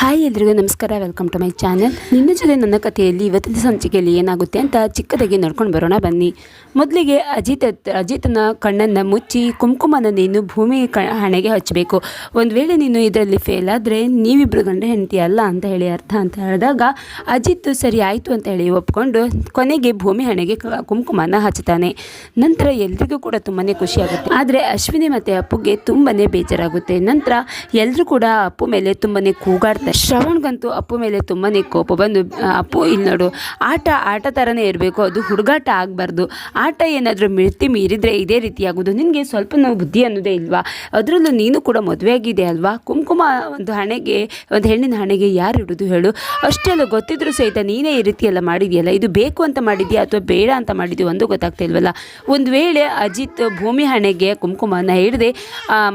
Hi ಎಲ್ರಿಗೂ ನಮಸ್ಕಾರ welcome to my channel ನಿನ್ನ ಜೊತೆ ನನ್ನ ಕಥೆಯಲ್ಲಿ ಇವತ್ತಿನ ಸಂಚಿಕೆಯಲ್ಲಿ ಏನಾಗುತ್ತೆ ಅಂತ ಚಿಕ್ಕದಾಗಿ ನೋಡ್ಕೊಂಡು ಬರೋಣ ಬನ್ನಿ. ಮೊದಲಿಗೆ ಅಜಿತ್ ಅಜಿತನ ಕಣ್ಣನ್ನು ಮುಚ್ಚಿ ಕುಂಕುಮನ ನೀನು ಭೂಮಿ ಕ, ಹಣೆಗೆ ಹಚ್ಚಬೇಕು. ಒಂದು ವೇಳೆ ನೀನು ಇದರಲ್ಲಿ ಫೇಲ್ ಆದರೆ ನೀವಿಬ್ಬರು ಗಂಡ ಹೆಂಡತಿ ಅಲ್ಲ ಅಂತ ಹೇಳಿ ಅರ್ಥ ಅಂತ ಹೇಳಿದಾಗ ಅಜಿತ್ ಸರಿ ಆಯಿತು ಅಂತ ಹೇಳಿ ಒಪ್ಕೊಂಡು ಕೊನೆಗೆ ಭೂಮಿ ಹಣೆಗೆ ಕುಂಕುಮನ ಹಚ್ತಾನೆ ನಂತರ ಎಲ್ರಿಗೂ ಕೂಡ ತುಂಬಾ ಖುಷಿಯಾಗುತ್ತೆ ಆದರೆ ಅಶ್ವಿನಿ ಮತ್ತು ಅಪ್ಪುಗೆ ತುಂಬಾ ಬೇಜಾರಾಗುತ್ತೆ. ನಂತರ ಎಲ್ಲರೂ ಕೂಡ ಅಪ್ಪು ಮೇಲೆ ತುಂಬಾ ಕೂಗಾಡ್ತಾರೆ ಶ್ರವಣ್ಗಂತೂ ಅಪ್ಪು ಮೇಲೆ ತುಂಬಾ ಕೋಪ ಬಂದು ಅಪ್ಪು ಇಲ್ಲಿ ನೋಡು, ಆಟ ಆಟ ಥರನೇ ಇರಬೇಕು, ಅದು ಹುಡುಗಾಟ ಆಗಬಾರ್ದು. ಆಟ ಏನಾದರೂ ಮಿತಿ ಮೀರಿದರೆ ಇದೇ ರೀತಿ ನಿನಗೆ ಸ್ವಲ್ಪ ನಾವು ಬುದ್ಧಿ ಅನ್ನೋದೇ ಇಲ್ವಾ? ಅದರಲ್ಲೂ ನೀನು ಕೂಡ ಮದುವೆ ಆಗಿದೆ ಅಲ್ವಾ? ಕುಂಕುಮ ಒಂದು ಹಣೆಗೆ, ಒಂದು ಹೆಣ್ಣಿನ ಹಣೆಗೆ ಯಾರು ಇಡೋದು ಹೇಳು? ಅಷ್ಟೆಲ್ಲ ಗೊತ್ತಿದ್ರೂ ಸಹಿತ ನೀನೇ ಈ ರೀತಿ ಮಾಡಿದ್ಯಲ್ಲ? ಇದು ಬೇಕು ಅಂತ ಮಾಡಿದ್ಯಾ ಅಥವಾ ಬೇಡ ಅಂತ ಮಾಡಿದ್ಯೋ ಒಂದು ಗೊತ್ತಾಗ್ತಾ ಇಲ್ವಲ್ಲ? ಒಂದು ವೇಳೆ ಅಜಿತ್ ಭೂಮಿ ಹಣೆಗೆ, ಕುಂಕುಮನ ಹಿಡಿದೆ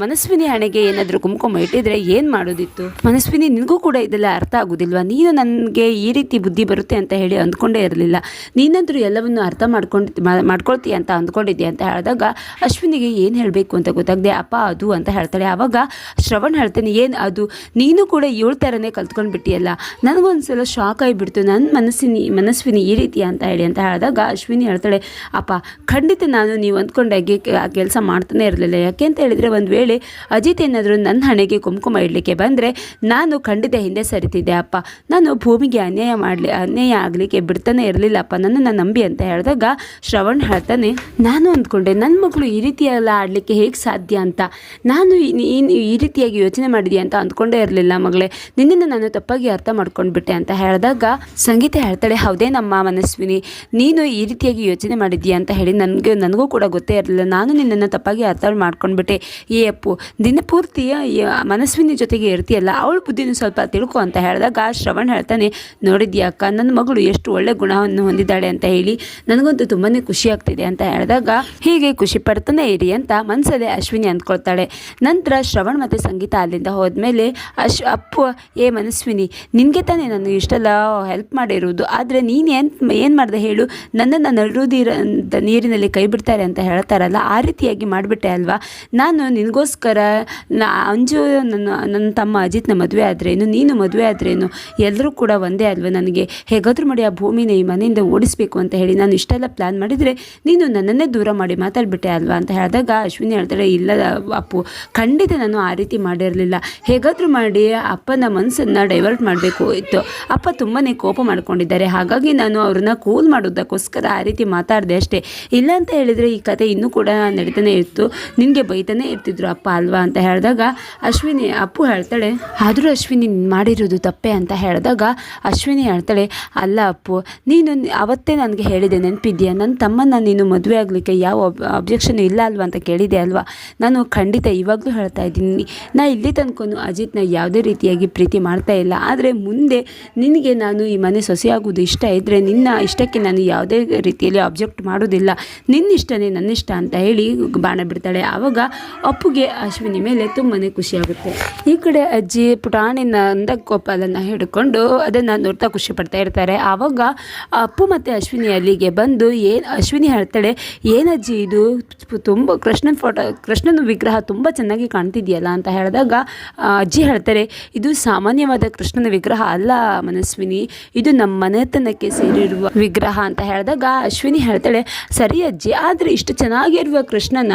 ಮನಸ್ವಿನಿ ಹಣೆಗೆ ಏನಾದರೂ ಕುಂಕುಮ ಇಟ್ಟಿದ್ರೆ ಏನು ಮಾಡೋದಿತ್ತು? ಮನಸ್ವಿನಿ ನಿನಗೂ ಕೂಡ ಇದೆಲ್ಲ ಅರ್ಥ ಆಗೋದಿಲ್ವಾ? ನೀನು ನನಗೆ ಈ ರೀತಿ ಬುದ್ಧಿ ಬರುತ್ತೆ ಅಂತ ಹೇಳಿ ಅಂದ್ಕೊಂಡೇ ಇರಲಿಲ್ಲ. ನೀನಂತರೂ ಎಲ್ಲವನ್ನು ಅರ್ಥ ಮಾಡ್ಕೊಂಡು ಮಾಡ್ಕೊಳ್ತೀಯ ಅಂತ ಅಂದ್ಕೊಂಡಿದ್ದೆ ಅಂತ ಹೇಳಿದಾಗ ಅಶ್ವಿನಿಗೆ ಏನು ಹೇಳಬೇಕು ಅಂತ ಗೊತ್ತಾಗದೆ, ಅಪ್ಪ, ಅದು ಅಂತ ಹೇಳ್ತಾಳೆ. ಆವಾಗ ಶ್ರವಣ್ ಹೇಳ್ತಾನೆ, ಏನು ಅದು? ನೀನು ಕೂಡ ಏಳು ಥರನೇ ಕಲ್ತ್ಕೊಂಡು ಬಿಟ್ಟಿಯಲ್ಲ? ನನಗೊಂದ್ಸಲ ಶಾಕ್ ಆಗಿಬಿಡ್ತು. ನನ್ನ ಮನಸ್ಸಿನಿ, ಮನಸ್ವಿನಿ ಈ ರೀತಿ ಅಂತ ಹೇಳಿ ಅಂತ ಹೇಳಿದಾಗ ಅಶ್ವಿನಿ ಹೇಳ್ತಾಳೆ, ಅಪ್ಪ, ಖಂಡಿತ ನಾನು ನೀವು ಅಂದ್ಕೊಂಡಾಗೆ ಆ ಕೆಲಸ ಮಾಡ್ತಾನೆ ಇರಲಿಲ್ಲ. ಯಾಕೆ ಅಂತ ಹೇಳಿದರೆ ಒಂದು ವೇಳೆ ಅಜಿತ್ ಏನಾದರೂ ನನ್ನ ಹಣೆಗೆ ಕುಂಕುಮ ಇಡಲಿಕ್ಕೆ ಬಂದರೆ ನಾನು ಖಂಡಿತ ಹಿಂದೆ ಸರಿತಿದ್ದೆ, ಅಪ್ಪ. ನಾನು ಭೂಮಿಗೆ ಅನ್ಯಾಯ ಮಾಡಲಿ, ಅನ್ಯಾಯ ಆಗಲಿಕ್ಕೆ ಬಿಡ್ತಾನೆ ಇರಲಿಲ್ಲಪ್ಪ ನನ್ನನ್ನು ನಂಬಿ ಅಂತ ಹೇಳಿದಾಗ ಶ್ರವಣ್ ಹೇಳ್ತಾನೆ, ನಾನು ಅಂದ್ಕೊಂಡೆ ನನ್ನ ಮಗಳು ಈ ರೀತಿ ಎಲ್ಲ ಆಡಲಿಕ್ಕೆ ಹೇಗೆ ಸಾಧ್ಯ ಅಂತ? ನಾನು ಈ- ರೀತಿಯಾಗಿ ಯೋಚನೆ ಮಾಡಿದ್ಯಾ ಅಂತ ಅಂದ್ಕೊಂಡೇ ಇರಲಿಲ್ಲ ಮಗಳೇ. ನಿನ್ನನ್ನು ನಾನು ತಪ್ಪಾಗಿ ಅರ್ಥ ಮಾಡ್ಕೊಂಡ್ಬಿಟ್ಟೆ ಅಂತ ಹೇಳಿದಾಗ ಸಂಗೀತ ಹೇಳ್ತಾಳೆ, ಹೌದೇ ನಮ್ಮ ಮನಸ್ವಿನಿ, ನೀನು ಈ ರೀತಿಯಾಗಿ ಯೋಚನೆ ಮಾಡಿದ್ಯಾ ಅಂತ ಹೇಳಿ ನನಗೆ, ನನಗೂ ಕೂಡ ಗೊತ್ತೇ ಇರಲಿಲ್ಲ. ನಾನು ನಿನ್ನನ್ನು ತಪ್ಪಾಗಿ ಅರ್ಥ ಮಾಡ್ಕೊಂಡ್ಬಿಟ್ಟೆ. ಏ ಅಪ್ಪು ದಿನಪೂರ್ತಿಯ ಮನಸ್ವಿನಿ ಜೊತೆಗೆ ಇರ್ತೀಯಲ್ಲ, ಅವಳು ಬುದ್ಧಿನೂ ಸ್ವಲ್ಪ ತಿಳ್ಕೊ ಅಂತ ಹೇಳಿದಾಗ ಶ್ರವಣ್ ಹೇಳ್ತಾನೆ, ನೋಡಿದ್ಯಾ ಅಕ್ಕ ನನ್ನ ಮಗಳು ಎಷ್ಟು ಒಳ್ಳೆ ಗುಣವನ್ನು ಹೊಂದಿದ್ದಾಳೆ ಅಂತ ಹೇಳಿ ನನಗಂತೂ ತುಂಬಾ ಖುಷಿ ಆಗ್ತಿದೆ ಅಂತ ಹೇಳಿದಾಗ, ಹೀಗೆ ಖುಷಿ ಪಡ್ತಾನೆ ಇರಿ ಅಂತ ಮನಸ್ಸಲ್ಲೇ ಅಶ್ವಿನಿ ಅಂದ್ಕೊಳ್ತಾಳೆ. ನಂತರ ಶ್ರವಣ್ ಮತ್ತು ಸಂಗೀತ ಅಲ್ಲಿಂದ ಹೋದ್ಮೇಲೆ ಅಶ್, ಅಪ್ಪು, ಏ ಮನಸ್ವಿನಿ, ನಿನಗೆ ತಾನೇ ನಾನು ಇಷ್ಟೆಲ್ಲ ಹೆಲ್ಪ್ ಮಾಡಿರೋದು, ಆದರೆ ನೀನು ಏನು ಏನು ಮಾಡಿದೆ ಹೇಳು, ನನ್ನನ್ನು ನಡುವುದಿರ ನೀರಿನಲ್ಲಿ ಕೈ ಬಿಡ್ತಾರೆ ಅಂತ ಹೇಳ್ತಾರಲ್ಲ, ಆ ರೀತಿಯಾಗಿ ಮಾಡಿಬಿಟ್ಟೆ ಅಲ್ವಾ? ನಾನು ನಿನಗೋಸ್ಕರ ಅಂಜು ನನ್ನ ನನ್ನ ತಮ್ಮ ಅಜಿತ್ನ ಮದುವೆ ಆದ್ರೇನು ನೀನು ಮದುವೆ ಆದ್ರೇನು? ಎಲ್ಲರೂ ಕೂಡ ಒಂದೇ ಅಲ್ವಾ ನನಗೆ? ಹೇಗಾದರೂ ಮಾಡಿ ಆ ಭೂಮಿನ ಈ ಮನೆಯಿಂದ ಓಡಿಸ್ಬೇಕು ಅಂತ ಹೇಳಿ ನಾನು ಇಷ್ಟೆಲ್ಲ ಪ್ಲ್ಯಾನ್ ಮಾಡಿದರೆ ನೀನು ನನ್ನನ್ನೇ ದೂರ ಮಾಡಿ ಮಾತಾಡ್ಬಿಟ್ಟೆ ಅಲ್ವಾ ಅಂತ ಹೇಳಿದಾಗ ಅಶ್ವಿನಿ ಹೇಳ್ತಾಳೆ, ಇಲ್ಲ ಅಪ್ಪು, ಖಂಡಿತ ನಾನು ಆ ರೀತಿ ಮಾಡಿರಲಿಲ್ಲ. ಹೇಗಾದರೂ ಮಾಡಿ ಅಪ್ಪನ ಮನಸ್ಸನ್ನು ಡೈವರ್ಟ್ ಮಾಡಬೇಕು. ಇತ್ತು. ಅಪ್ಪ ತುಂಬಾ ಕೋಪ ಮಾಡ್ಕೊಂಡಿದ್ದಾರೆ. ಹಾಗಾಗಿ ನಾನು ಅವ್ರನ್ನ ಕೂಲ್ ಮಾಡೋದಕ್ಕೋಸ್ಕರ ಆ ರೀತಿ ಮಾತಾಡಿದೆ ಅಷ್ಟೇ. ಇಲ್ಲ ಅಂತ ಹೇಳಿದರೆ ಈ ಕತೆ ಇನ್ನೂ ಕೂಡ ನಡೀತಾನೆ ಇತ್ತು. ನಿನಗೆ ಬೈತಾನೆ ಇರ್ತಿದ್ರು ಅಪ್ಪ ಅಲ್ವಾ ಅಂತ ಹೇಳಿದಾಗ ಅಶ್ವಿನಿ, ಅಪ್ಪು ಹೇಳ್ತಾಳೆ, ಆದರೂ ಅಶ್ವಿನಿ ಮಾಡಿರೋದು ತಪ್ಪೆ ಅಂತ ಹೇಳಿದಾಗ ಅಶ್ವಿನಿ ಹೇಳ್ತಾಳೆ, ಅಲ್ಲ ಅಪ್ಪು, ನೀನು ಅವತ್ತೇ ನನಗೆ ಹೇಳಿದೆ ನೆನಪಿದ್ಯಾ? ನನ್ನ ತಮ್ಮನ್ನ ನೀನು ಮದುವೆ ಆಗಲಿಕ್ಕೆ ಯಾವ ಅಬ್ಜೆಕ್ಷನ್ ಇಲ್ಲ ಅಲ್ವಾ ಅಂತ ಕೇಳಿದೆ ಅಲ್ವಾ? ನಾನು ಖಂಡಿತ ಇವಾಗಲೂ ಹೇಳ್ತಾ ಇದ್ದೀನಿ. ನಾ ಇಲ್ಲಿ ತನಕನು ಅಜಿತ್ನ ಯಾವುದೇ ರೀತಿಯಾಗಿ ಪ್ರೀತಿ ಮಾಡ್ತಾ ಇಲ್ಲ. ಆದರೆ ಮುಂದೆ ನಿನಗೆ ನಾನು ಈ ಮನೆ ಸೊಸೆಯಾಗೋದು ಇಷ್ಟ ಇದ್ದರೆ ನಿನ್ನ ಇಷ್ಟಕ್ಕೆ ನಾನು ಯಾವುದೇ ರೀತಿಯಲ್ಲಿ ಅಬ್ಜೆಕ್ಟ್ ಮಾಡೋದಿಲ್ಲ. ನಿನ್ನ ಇಷ್ಟನೇ ನನ್ನ ಇಷ್ಟ ಅಂತ ಹೇಳಿ ಬಾಣ ಬಿಡ್ತಾಳೆ. ಆವಾಗ ಅಪ್ಪುಗೆ ಅಶ್ವಿನಿ ಮೇಲೆ ತುಂಬಾ ಖುಷಿಯಾಗುತ್ತೆ ಈ ಕಡೆ ಅಜ್ಜಿ ಪುಟಾಣಿ ನಂದಗೋಪಾಲನ್ನು ಹಿಡ್ಕೊಂಡು ಅದನ್ನು ನೋಡ್ತಾ ಖುಷಿ ಪಡ್ತಾ ಇರ್ತಾರೆ. ಆವಾಗ ಅಪ್ಪು ಮತ್ತು ಅಶ್ವಿನಿ ಅಲ್ಲಿಗೆ ಬಂದು ಏನು ಅಶ್ವಿನಿ ಹೇಳ್ತಾಳೆ, ಏನಜ್ಜಿ ಇದು? ತುಂಬ ಕೃಷ್ಣನ ಫೋಟೋ, ಕೃಷ್ಣನ ವಿಗ್ರಹ ತುಂಬ ಚೆನ್ನಾಗಿ ಕಾಣ್ತಿದೆಯಲ್ಲ? ಅಂತ ಹೇಳಿದಾಗ ಅಜ್ಜಿ ಹೇಳ್ತಾರೆ, ಇದು ಸಾಮಾನ್ಯವಾದ ಕೃಷ್ಣನ ವಿಗ್ರಹ ಅಲ್ಲ ಮನಸ್ವಿನಿ. ಇದು ನಮ್ಮ ಮನೆತನಕ್ಕೆ ಸೇರಿರುವ ವಿಗ್ರಹ. ಅಂತ ಹೇಳಿದಾಗ ಅಶ್ವಿನಿ ಹೇಳ್ತಾಳೆ, ಸರಿ ಅಜ್ಜಿ, ಆದರೆ ಇಷ್ಟು ಚೆನ್ನಾಗಿರುವ ಕೃಷ್ಣನ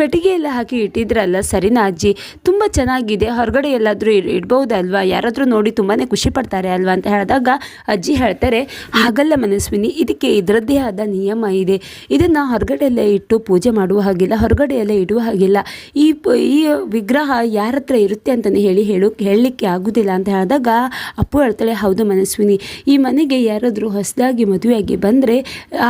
ಪೆಟ್ಟಿಗೆಯಲ್ಲಿ ಹಾಕಿ ಇಟ್ಟಿದ್ರಲ್ಲ, ಸರಿನಾ ಅಜ್ಜಿ? ತುಂಬ ಚೆನ್ನಾಗಿದೆ. ಹೊರಗಡೆ ಎಲ್ಲಾದರೂ ಇಡ್ಬೋದಲ್ವಾ? ಯಾರಾದರೂ ನೋಡಿ ತುಂಬಾ ಖುಷಿ ಪಡ್ತಾರೆ ಅಲ್ವಾ ಅಂತ ಹೇಳಿದಾಗ ಅಜ್ಜಿ ಹೇಳ್ತಾರೆ, ಹಾಗಲ್ಲ ಮನಸ್ವಿನಿ, ಇದಕ್ಕೆ ಇದರದ್ದೇ ಆದ ನಿಯಮ ಇದೆ. ಇದನ್ನು ಹೊರಗಡೆಯಲ್ಲೇ ಇಟ್ಟು ಪೂಜೆ ಮಾಡುವ ಹಾಗಿಲ್ಲ, ಹೊರಗಡೆಯಲ್ಲೇ ಇಡುವ ಹಾಗಿಲ್ಲ. ಈ ಈ ವಿಗ್ರಹ ಯಾರ ಹತ್ರ ಇರುತ್ತೆ ಅಂತಲೇ ಹೇಳಿ ಹೇಳು, ಹೇಳಲಿಕ್ಕೆ ಆಗೋದಿಲ್ಲ ಅಂತ ಹೇಳಿದಾಗ ಅಪ್ಪು ಹೇಳ್ತಾಳೆ, ಹೌದು ಮನಸ್ವಿನಿ, ಈ ಮನೆಗೆ ಯಾರಾದರೂ ಹೊಸದಾಗಿ ಮದುವೆಯಾಗಿ ಬಂದರೆ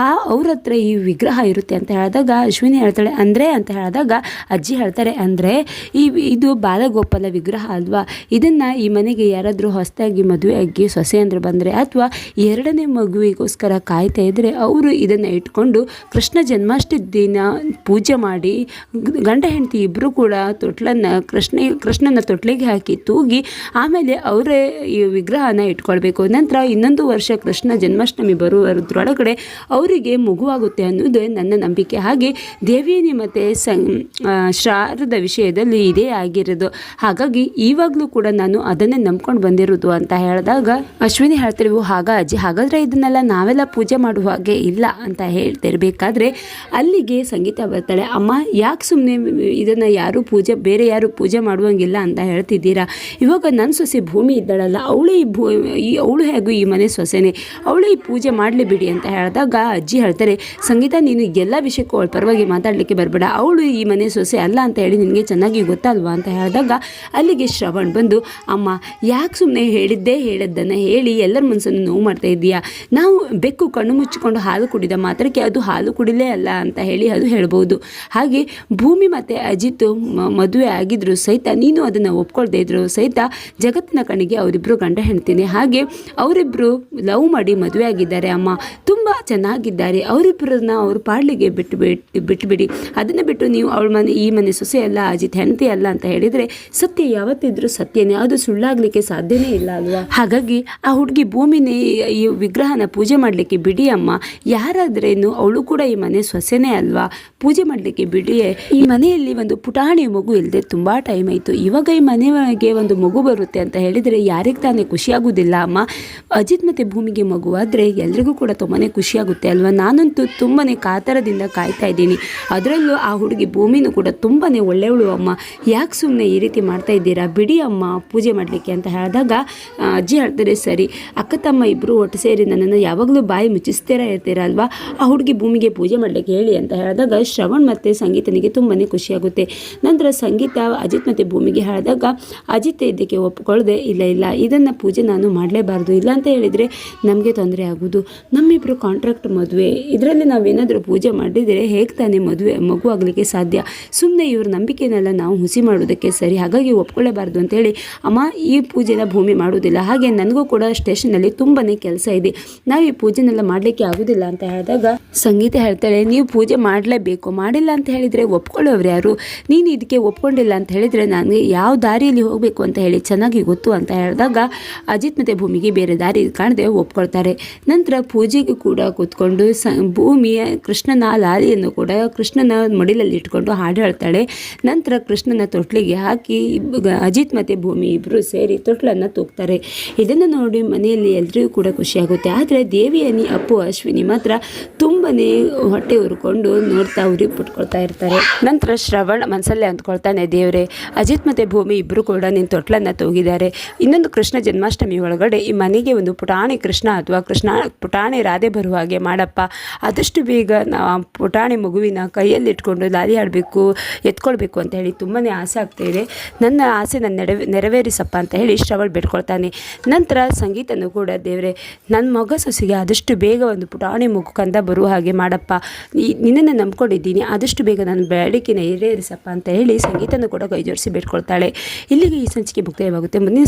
ಆ ಅವ್ರ ಹತ್ರ ಈ ವಿಗ್ರಹ ಇರುತ್ತೆ ಅಂತ ಹೇಳಿದಾಗ ಅಶ್ವಿನಿ ಹೇಳ್ತಾಳೆ, ಅಂದರೆ? ಅಂತ ಹೇಳಿದಾಗ ಅಜ್ಜಿ ಹೇಳ್ತಾರೆ, ಅಂದರೆ ಈ, ಇದು ಬಾಲಗೋಪಾಲ ವಿಗ್ರಹ ಅಲ್ವಾ? ಇದನ್ನು ಈ ಮನೆಗೆ ಯಾರಾದರೂ ಹೊಸದಾಗಿ ಮದುವೆಯಾಗಿ ಸೊಸೆ ಅಂದರೆ ಬಂದರೆ ಅಥವಾ ಎರಡನೇ ಮಗುವಿಗೋಸ್ಕರ ಕಾಯ್ತಾ ಇದ್ದರೆ ಅವರು ಇದನ್ನು ಇಟ್ಕೊಂಡು ಕೃಷ್ಣ ಜನ್ಮಾಷ್ಟಮಿ ದಿನ ಪೂಜೆ ಮಾಡಿ ಗಂಡ ಹೆಂಡತಿ ಇಬ್ಬರು ಕೂಡ ತೊಟ್ಲನ್ನು ಕೃಷ್ಣ, ಕೃಷ್ಣನ ತೊಟ್ಲಿಗೆ ಹಾಕಿ ತೂಗಿ ಆಮೇಲೆ ಅವರೇ ಈ ವಿಗ್ರಹನ ಇಟ್ಕೊಳ್ಬೇಕು. ನಂತರ ಇನ್ನೊಂದು ವರ್ಷ ಕೃಷ್ಣ ಜನ್ಮಾಷ್ಟಮಿ ಬರುವುದರೊಳಗಡೆ ಅವರಿಗೆ ಮಗುವಾಗುತ್ತೆ ಅನ್ನೋದು ನನ್ನ ನಂಬಿಕೆ. ಹಾಗೆ ದೇವಿಯನಿ ಮತ್ತು ಸಂ ಶಾರದ ವಿಷಯದಲ್ಲಿ ಇದೇ ಆಗಿರೋದು. ಹಾಗಾಗಿ ಇವಾಗಲೂ ಕೂಡ ನಾನು ಅದನ್ನೇ ನಿನ್ನನ್ನೇ ನಂಬ್ಕೊಂಡು ಬಂದಿರೋದು ಅಂತ ಹೇಳಿದಾಗ ಅಶ್ವಿನಿ ಹೇಳ್ತಿರ್ವು "ಓ, ಹಾಗ ಅಜ್ಜಿ ಹಾಗಾದ್ರೆ ಇದನ್ನೆಲ್ಲ ನಾವೆಲ್ಲ ಪೂಜೆ ಮಾಡುವ ಹಾಗೆ ಇಲ್ಲ ಅಂತ ಹೇಳ್ತಿರ್ಬೇಕಾದ್ರೆ ಅಲ್ಲಿಗೆ ಸಂಗೀತ ಬರ್ತಾಳೆ ಅಮ್ಮ ಯಾಕೆ ಸುಮ್ಮನೆ ಇದನ್ನು ಯಾರು ಪೂಜೆ ಬೇರೆ ಯಾರು ಪೂಜೆ ಮಾಡುವಂಗಿಲ್ಲ ಅಂತ ಹೇಳ್ತಿದ್ದೀರಾ? ಇವಾಗ ನನ್ನ ಸೊಸೆ ಭೂಮಿ ಇದ್ದಾಳಲ್ಲ ಅವಳು ಈ ಭೂ ಈ ಅವಳು ಹೇಗೂ ಈ ಮನೆ ಸೊಸೆನೇ ಅವಳು ಈ ಪೂಜೆ ಮಾಡಲಿ ಬಿಡಿ ಅಂತ ಹೇಳಿದಾಗ ಅಜ್ಜಿ ಹೇಳ್ತಾರೆ ಸಂಗೀತ ನೀನು ಎಲ್ಲ ವಿಷಯಕ್ಕೂ ಅವಳ ಪರವಾಗಿ ಮಾತಾಡಲಿಕ್ಕೆ ಬರಬೇಡ ಅವಳು ಈ ಮನೆ ಸೊಸೆ ಅಲ್ಲ ಅಂತ ಹೇಳಿ ನಿನಗೆ ಚೆನ್ನಾಗಿ ಗೊತ್ತಲ್ವಾ? ಅಂತ ಹೇಳಿದಾಗ ಅಲ್ಲಿಗೆ ಶ್ರವಣ್ ಬಂದು ಅಮ್ಮ ಯಾಕೆ ಸುಮ್ಮನೆ ಹೇಳಿದ್ದೇ ಹೇಳಿದ್ದನ್ನು ಹೇಳಿ ಎಲ್ಲರ ಮನಸ್ಸನ್ನು ನೋವು ಮಾಡ್ತಾ ಇದ್ದೀಯಾ? ನಾವು ಬೆಕ್ಕು ಕಣ್ಣು ಮುಚ್ಚಿಕೊಂಡು ಹಾಲು ಕುಡಿದ ಮಾತ್ರಕ್ಕೆ ಅದು ಹಾಲು ಕುಡಿಲೇ ಅಲ್ಲ ಅಂತ ಹೇಳಿ ಅದು ಹೇಳ್ಬೋದು. ಹಾಗೆ ಭೂಮಿ ಮತ್ತು ಅಜಿತ್ ಮದುವೆ ಆಗಿದ್ರು ಸಹಿತ ನೀನು ಅದನ್ನು ಒಪ್ಕೊಳ್ದೇ ಇದ್ರು ಸಹಿತ ಜಗತ್ತಿನ ಕಣ್ಣಿಗೆ ಅವರಿಬ್ಬರು ಗಂಡ ಹೆಣ್ತೀನಿ ಹಾಗೆ ಅವರಿಬ್ಬರು ಲವ್ ಮಾಡಿ ಮದುವೆ ಆಗಿದ್ದಾರೆ ಅಮ್ಮ. ತುಂಬ ಚೆನ್ನಾಗಿದ್ದಾರೆ. ಅವರಿಬ್ಬರನ್ನ ಅವ್ರ ಪಾಡ್ಲಿಗೆ ಬಿಟ್ಟು ಬಿಟ್ಟು ಬಿಟ್ಟುಬಿಡಿ ಅದನ್ನು ಬಿಟ್ಟು ನೀವು ಅವಳ ಮನೆ, ಈ ಮನೆ ಸೊಸೆ ಅಲ್ಲ, ಅಜಿತ್ ಹೆಂಡತಿ ಅಲ್ಲ ಅಂತ ಹೇಳಿದರೆ ಸತ್ಯ ಯಾವತ್ತಿದ್ರೂ ಸತ್ಯನೇ. ಅದು ಸುಳ್ಳಾಗಲಿಕ್ಕೆ ಸಾಧ್ಯನೇ ಇಲ್ಲ ಅಲ್ವಾ? ಹಾಗಾಗಿ ಆ ಹುಡುಗಿ ಭೂಮಿನ ಈ ವಿಗ್ರಹನ ಪೂಜೆ ಮಾಡಲಿಕ್ಕೆ ಬಿಡಿ ಅಮ್ಮ ಯಾರಾದ್ರೇನು ಅವಳು ಕೂಡ ಈ ಮನೆ ಸೊಸೆನೇ ಅಲ್ವಾ? ಪೂಜೆ ಮಾಡಲಿಕ್ಕೆ ಬಿಡಿಯೇ, ಈ ಮನೆಯಲ್ಲಿ ಒಂದು ಪುಟಾಣಿ ಮಗು ಇಲ್ಲದೆ ತುಂಬ ಟೈಮ್ ಆಯಿತು. ಇವಾಗ ಈ ಮನೆಯೊಳಗೆ ಒಂದು ಮಗು ಬರುತ್ತೆ ಅಂತ ಹೇಳಿದರೆ ಯಾರಿಗೆ ತಾನೇ ಖುಷಿಯಾಗುವುದಿಲ್ಲ ಅಮ್ಮ? ಅಜಿತ್ ಮತ್ತು ಭೂಮಿಗೆ ಮಗು ಆದರೆ ಎಲ್ರಿಗೂ ಕೂಡ ತುಂಬಾ ಖುಷಿಯಾಗುತ್ತೆ ಅಲ್ವಾ? ನಾನಂತೂ ತುಂಬಾ ಕಾತರದಿಂದ ಕಾಯ್ತಾ ಇದ್ದೀನಿ. ಅದರಲ್ಲೂ ಆ ಹುಡುಗಿ ಭೂಮಿನೂ ಕೂಡ ತುಂಬಾ ಒಳ್ಳೆಯವಳು ಅಮ್ಮ. ಯಾಕೆ ಸುಮ್ಮನೆ ಈ ರೀತಿ ಮಾಡ್ತಾ ಇದ್ದೀರಾ? ಬಿಡಿ ಅಮ್ಮ ಪೂಜೆ ಮಾಡಲಿಕ್ಕೆ ಅಂತ ಹೇಳಿದಾಗ ಅಜ್ಜಿ ಹೇಳ್ತಾರೆ, ಸರಿ, ಅಕ್ಕ ತಮ್ಮ ಇಬ್ಬರು ಒಟ್ಟು ಸೇರಿ ನನ್ನನ್ನು ಯಾವಾಗಲೂ ಬಾಯಿ ಮುಚ್ಚಿಸ್ತೀರಾ ಇರ್ತೀರ ಅಲ್ವಾ? ಆ ಹುಡುಗಿ ಭೂಮಿಗೆ ಪೂಜೆ ಮಾಡಲಿಕ್ಕೆ ಹೇಳಿ ಅಂತ ಹೇಳಿದಾಗ, ಶ್ರವಣ್ ಮತ್ತು ಸಂಗೀತನಿಗೆ ತುಂಬಾ ಖುಷಿಯಾಗುತ್ತೆ. ನಂತರ ಸಂಗೀತ ಅಜಿತ್ ಮತ್ತು ಭೂಮಿಗೆ ಹೇಳಿದಾಗ, ಅಜಿತ್ ಇದಕ್ಕೆ ಒಪ್ಪಿಕೊಳ್ಳದೆ ಇಲ್ಲ ಇಲ್ಲ, ಇದನ್ನು ಪೂಜೆ ನಾನು ಮಾಡಲೇಬಾರ್ದು, ಇಲ್ಲ ಅಂತ ಹೇಳಿದರೆ ನಮಗೆ ತೊಂದರೆ ಆಗೋದು ನಮ್ಮಿಬ್ಬರು ಕಾಂಟ್ರಾಕ್ಟ್ ಮದುವೆ, ಇದರಲ್ಲಿ ನಾವೇನಾದರೂ ಪೂಜೆ ಮಾಡಿದರೆ ಹೇಗೆ ತಾನೇ ಮದುವೆ, ಮಗು ಆಗಲಿಕ್ಕೆ ಸಾಧ್ಯ? ಸುಮ್ಮನೆ ಇವ್ರ ನಂಬಿಕೆನೆಲ್ಲ ನಾವು ಹುಸಿ ಮಾಡೋದಕ್ಕೆ ಸರಿ, ಹಾಗಾಗಿ ಒಪ್ಕೊಳ್ಳೇಬಾರ್ದು ಅಂತೇಳಿ ಅಮ್ಮ, ಈ ಪೂಜೆನ ಭೂಮಿ ಮಾಡೋದಿಲ್ಲ ಹಾಗೆ ನನಗೂ ಕೂಡ ಸ್ಟೇಷನಲ್ಲಿ ತುಂಬಾ ಕೆಲಸ ಇದೆ. ನಾವು ಈ ಪೂಜೆನೆಲ್ಲ ಮಾಡಲಿಕ್ಕೆ ಆಗೋದಿಲ್ಲ ಅಂತ ಹೇಳಿದಾಗ ಸಂಗೀತ ಹೇಳ್ತಾಳೆ, ನೀವು ಪೂಜೆ ಮಾಡಲೇಬೇಕು. ಮಾಡಿಲ್ಲ ಅಂತ ಹೇಳಿದರೆ ಒಪ್ಕೊಳ್ಳೋರು ಯಾರು? ನೀನು ಇದಕ್ಕೆ ಒಪ್ಕೊಂಡಿಲ್ಲ ಅಂತ ಹೇಳಿದರೆ ನನಗೆ ಯಾವ ದಾರಿಯಲ್ಲಿ ಹೋಗಬೇಕು ಅಂತ ಹೇಳಿ ಚೆನ್ನಾಗಿ ಗೊತ್ತು ಅಂತ ಹೇಳಿದಾಗ ಅಜಿತ್ ಮತ್ತು ಭೂಮಿಗೆ ಬೇರೆ ದಾರಿ ಕಾಣದೆ ಒಪ್ಕೊಳ್ತಾರೆ. ನಂತರ ಪೂಜೆಗೆ ಕೂಡ ಕೂತ್ಕೊಂಡು ಸ, ಭೂಮಿಯ ಕೃಷ್ಣನ ಲಾಲಿಯನ್ನು ಕೂಡ ಕೃಷ್ಣನ ಮಡಿಲಲ್ಲಿ ಇಟ್ಕೊಂಡು ಹಾಡು ಹೇಳ್ತಾಳೆ. ನಂತರ ಕೃಷ್ಣನ ತೊಟ್ಲಿಗೆ ಹಾಕಿ ಅಜಿತ್ ಮತ್ತು ಭೂಮಿ ಇಬ್ಬರು ಸೇರಿ ತೊಟ್ಲನ್ನು ತೂಗ್ತಾರೆ. ಇದನ್ನು ನೋಡಿ ಮನೆಯಲ್ಲಿ ಎಲ್ರಿಗೂ ಕೂಡ ಖುಷಿಯಾಗುತ್ತೆ. ಆದರೆ ದೇವಿಯನಿ, ಅಪ್ಪು, ಅಶ್ವಿನಿ ಮಾತ್ರ ತುಂಬನೇ ಹೊಟ್ಟೆ ಉರ್ಕೊಂಡು ನೋಡ್ತಾ ಉರಿ ಪುಟ್ಕೊಳ್ತಾ ಇರ್ತಾರೆ. ನಂತರ ಶ್ರವಣ್ ಮನಸ್ಸಲ್ಲೇ ಅಂದ್ಕೊಳ್ತಾನೆ ದೇವರೇ. ಅಜಿತ್ ಮತ್ತು ಭೂಮಿ ಇಬ್ಬರು ಕೂಡ ನಿನ್ನ ತೊಟ್ಲನ್ನು ತೂಗಿದ್ದಾರೆ. ಇನ್ನೊಂದು ಕೃಷ್ಣ ಜನ್ಮಾಷ್ಟಮಿ ಒಳಗಡೆ ಈ ಮನೆಗೆ ಒಂದು ಪುಟಾಣಿ ಕೃಷ್ಣ ಅಥವಾ ಕೃಷ್ಣ ಪುಟಾಣಿ ರಾಧೆ ಬರುವ ಹಾಗೆ ಮಾಡಪ್ಪ. ಆದಷ್ಟು ಬೇಗ ನಾವು ಪುಟಾಣಿ ಮಗುವಿನ ಕೈಯಲ್ಲಿ ಇಟ್ಕೊಂಡು ಲಾಲಿ ಆಡಬೇಕು, ಎತ್ಕೊಳ್ಬೇಕು ಅಂತ ಹೇಳಿ ತುಂಬಾ ಆಸೆ ಆಗ್ತಾ ನನ್ನ ಆಸೆ ನನ್ನ ನೆರವೇ, ನೆರವೇರಿಸಪ್ಪ ಅಂತ ಹೇಳಿ ಶ್ರವಣ್ ಬೇಡ್ಕೊಳ್ತಾನೆ. ನಂತರ ಸಂಗೀತನೂ ಕೂಡ, ದೇವರೇ ನನ್ನ ಮಗ ಸೊಸೆಗೆ ಆದಷ್ಟು ಬೇಗ ಒಂದು ಪುಟಾಣಿ ಮಗು ಕಂದ ಬರುವ ಹಾಗೆ ಮಾಡಪ್ಪ. ನಿನ್ನನ್ನು ನಂಬ್ಕೊಂಡಿದ್ದೀನಿ. ಆದಷ್ಟು ಬೇಗ ನನ್ನ ಬೇಡಿಕೆನ ಈಡೇರಿಸಪ್ಪ ಅಂತ ಹೇಳಿ ಸಂಗೀತನೂ ಕೂಡ ಕೈ ಜೋಡಿಸಿ ಬೇಡ್ಕೊಳ್ತಾಳೆ. ಇಲ್ಲಿಗೆ ಈ ಸಂಚಿಕೆ ಮುಕ್ತಾಯವಾಗುತ್ತೆ. ಮುಂದಿನ